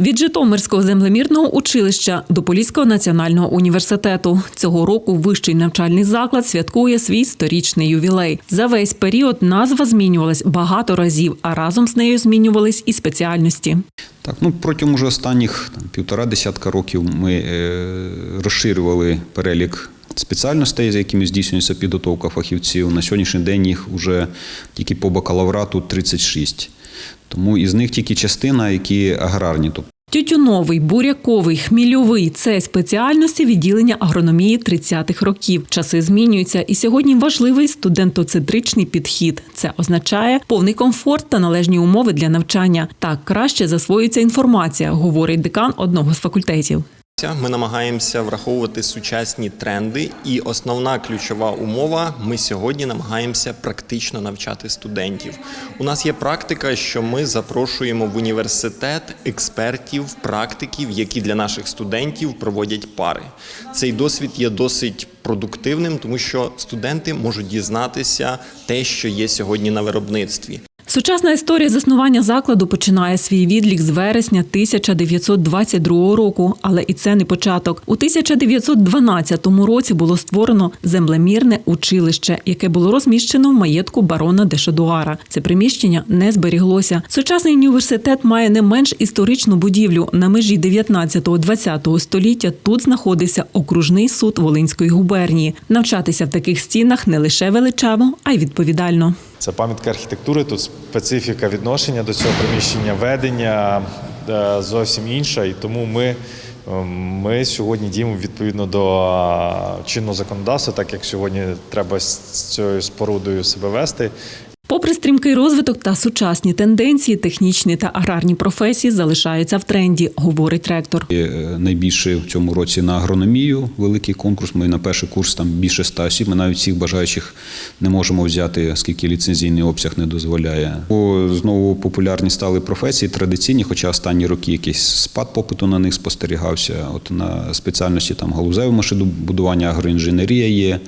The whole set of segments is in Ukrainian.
Від Житомирського землемірного училища до Поліського національного університету цього року вищий навчальний заклад святкує свій сторічний ювілей. За весь період назва змінювалась багато разів, а разом з нею змінювались і спеціальності. Так, ну протягом уже останніх там, півтора десятка років ми е, розширювали перелік спеціальностей, за якими здійснюється підготовка фахівців. На сьогоднішній день їх вже тільки по бакалаврату 36. Тому із них тільки частина, які аграрні. Тютюновий, буряковий, хмільовий це спеціальності відділення агрономії 30-х років. Часи змінюються, і сьогодні важливий студентоцентричний підхід. Це означає повний комфорт та належні умови для навчання. Так краще засвоюється інформація, говорить декан одного з факультетів. Ми намагаємося враховувати сучасні тренди, і основна ключова умова ми сьогодні намагаємося практично навчати студентів. У нас є практика, що ми запрошуємо в університет експертів, практиків, які для наших студентів проводять пари. Цей досвід є досить продуктивним, тому що студенти можуть дізнатися те, що є сьогодні на виробництві. Сучасна історія заснування закладу починає свій відлік з вересня 1922 року, але і це не початок. У 1912 році було створено землемірне училище, яке було розміщено в маєтку барона де Шадуара. Це приміщення не зберіглося. Сучасний університет має не менш історичну будівлю. На межі 19-20 століття тут знаходився окружний суд Волинської губернії. Навчатися в таких стінах не лише величаво, а й відповідально. Це пам'ятка архітектури, тут специфіка відношення до цього приміщення, ведення е, зовсім інша. І тому ми, е, ми сьогодні діємо відповідно до е, чинного законодавства, так як сьогодні треба з цією спорудою себе вести. Попри стрімкий розвиток та сучасні тенденції, технічні та аграрні професії залишаються в тренді, говорить ректор. Е, найбільше в цьому році на агрономію великий конкурс. Ми на перший курс там більше ста осіб. Ми навіть всіх бажаючих не можемо взяти, оскільки ліцензійний обсяг не дозволяє. Бо знову популярні стали професії традиційні, хоча останні роки якийсь спад попиту на них спостерігався. От на спеціальності там галузеве машинобудування, агроінженерія є,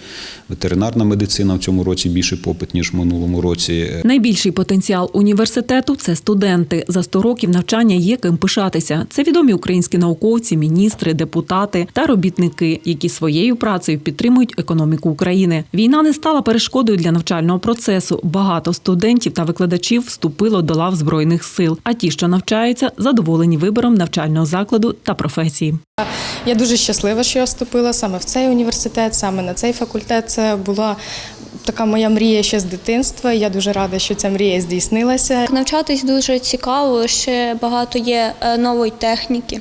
ветеринарна медицина в цьому році більше попит ніж в минулому році. Найбільший потенціал університету це студенти. За 100 років навчання є ким пишатися. Це відомі українські науковці, міністри, депутати та робітники, які своєю працею підтримують економіку України. Війна не стала перешкодою для навчального процесу. Багато студентів та викладачів вступило до лав збройних сил. А ті, що навчаються, задоволені вибором навчального закладу та професії. Я дуже щаслива, що я вступила саме в цей університет, саме на цей факультет. Це була така моя мрія ще з дитинства. Я дуже рада, що ця мрія здійснилася. Навчатись дуже цікаво, ще багато є е, нової техніки.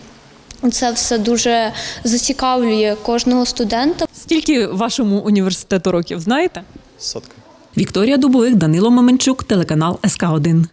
Це все дуже зацікавлює кожного студента. Скільки вашому університету років знаєте? Сотка. Вікторія Дубовик, Данило Маменчук, телеканал СК 1